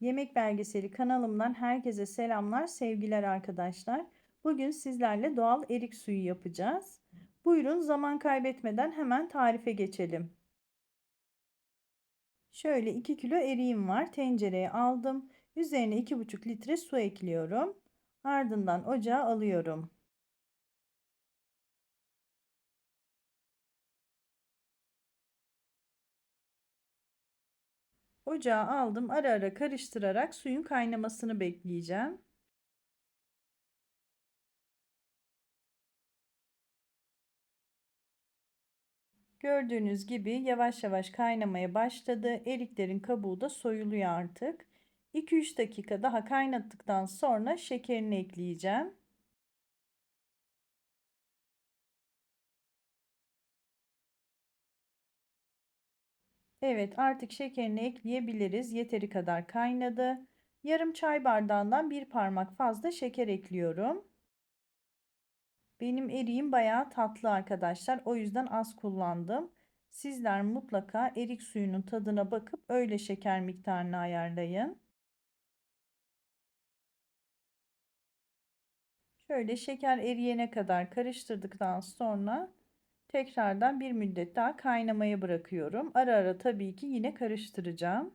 Yemek Belgeseli kanalımdan herkese selamlar, sevgiler arkadaşlar. Bugün sizlerle doğal erik suyu yapacağız. Buyurun zaman kaybetmeden hemen tarife geçelim. Şöyle 2 kilo eriğim var. Tencereye aldım. Üzerine 2,5 litre su ekliyorum. Ardından ocağa alıyorum. Ocağa aldım. Ara ara karıştırarak suyun kaynamasını bekleyeceğim. Gördüğünüz gibi yavaş yavaş kaynamaya başladı. Eriklerin kabuğu da soyuluyor artık. 2-3 dakika daha kaynattıktan sonra şekerini ekleyeceğim. Evet artık şekerini ekleyebiliriz. Yeteri kadar kaynadı. Yarım çay bardağından bir parmak fazla şeker ekliyorum. Benim eriğim bayağı tatlı arkadaşlar. O yüzden az kullandım. Sizler mutlaka erik suyunun tadına bakıp öyle şeker miktarını ayarlayın. Şöyle şeker eriyene kadar karıştırdıktan sonra tekrardan bir müddet daha kaynamaya bırakıyorum. Ara ara tabii ki yine karıştıracağım.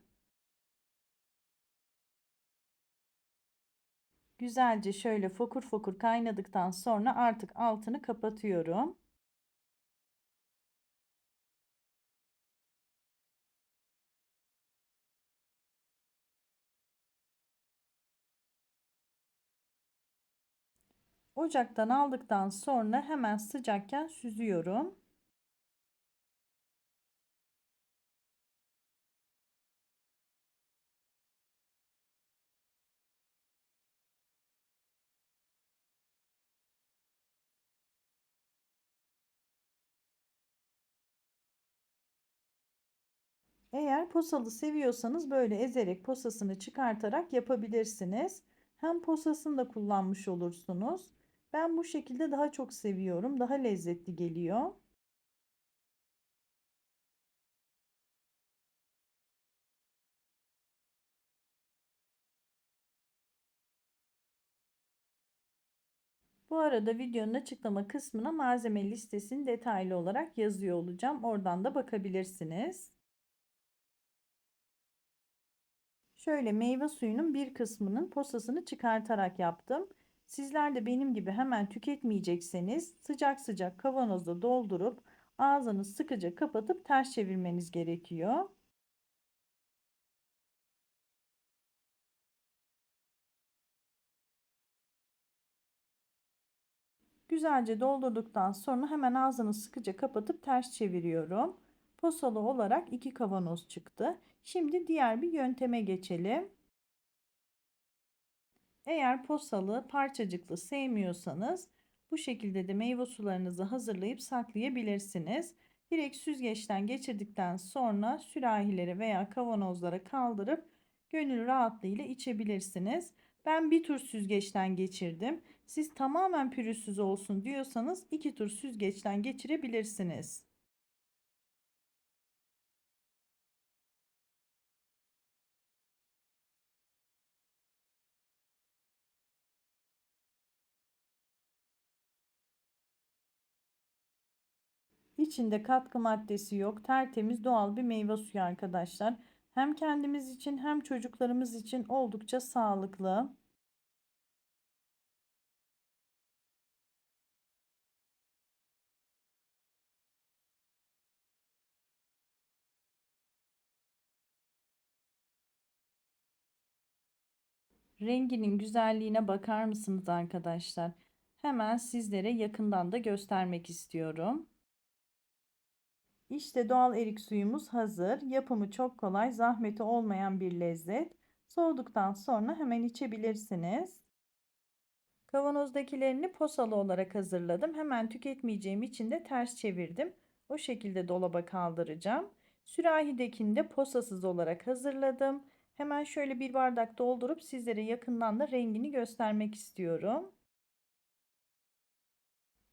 Güzelce şöyle fokur fokur kaynadıktan sonra artık altını kapatıyorum. Ocaktan aldıktan sonra hemen sıcakken süzüyorum. Eğer posalı seviyorsanız böyle ezerek posasını çıkartarak yapabilirsiniz. Hem posasını da kullanmış olursunuz. Ben bu şekilde daha çok seviyorum. Daha lezzetli geliyor. Bu arada videonun açıklama kısmına malzeme listesini detaylı olarak yazıyor olacağım. Oradan da bakabilirsiniz. Şöyle meyve suyunun bir kısmının posasını çıkartarak yaptım. Sizler de benim gibi hemen tüketmeyecekseniz sıcak sıcak kavanozda doldurup ağzını sıkıca kapatıp ters çevirmeniz gerekiyor. Güzelce doldurduktan sonra hemen ağzını sıkıca kapatıp ters çeviriyorum. Posalı olarak iki kavanoz çıktı. Şimdi diğer bir yönteme geçelim. Eğer posalı parçacıklı sevmiyorsanız bu şekilde de meyve sularınızı hazırlayıp saklayabilirsiniz. Direkt süzgeçten geçirdikten sonra sürahilere veya kavanozlara kaldırıp gönül rahatlığıyla içebilirsiniz. Ben bir tur süzgeçten geçirdim. Siz tamamen pürüzsüz olsun diyorsanız iki tur süzgeçten geçirebilirsiniz. İçinde katkı maddesi yok. Tertemiz doğal bir meyve suyu arkadaşlar. Hem kendimiz için hem çocuklarımız için oldukça sağlıklı. Renginin güzelliğine bakar mısınız arkadaşlar? Hemen sizlere yakından da göstermek istiyorum. İşte doğal erik suyumuz hazır. Yapımı çok kolay, zahmeti olmayan bir lezzet. Soğuduktan sonra hemen içebilirsiniz. Kavanozdakilerini posalı olarak hazırladım. Hemen tüketmeyeceğim için de ters çevirdim. O şekilde dolaba kaldıracağım. Sürahidekini de posasız olarak hazırladım. Hemen şöyle bir bardak doldurup sizlere yakından da rengini göstermek istiyorum.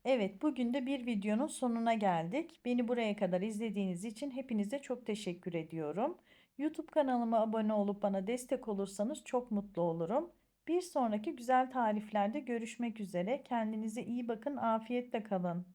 Evet, bugün de bir videonun sonuna geldik. Beni buraya kadar izlediğiniz için hepinize çok teşekkür ediyorum. YouTube kanalıma abone olup bana destek olursanız çok mutlu olurum. Bir sonraki güzel tariflerde görüşmek üzere. Kendinize iyi bakın, afiyetle kalın.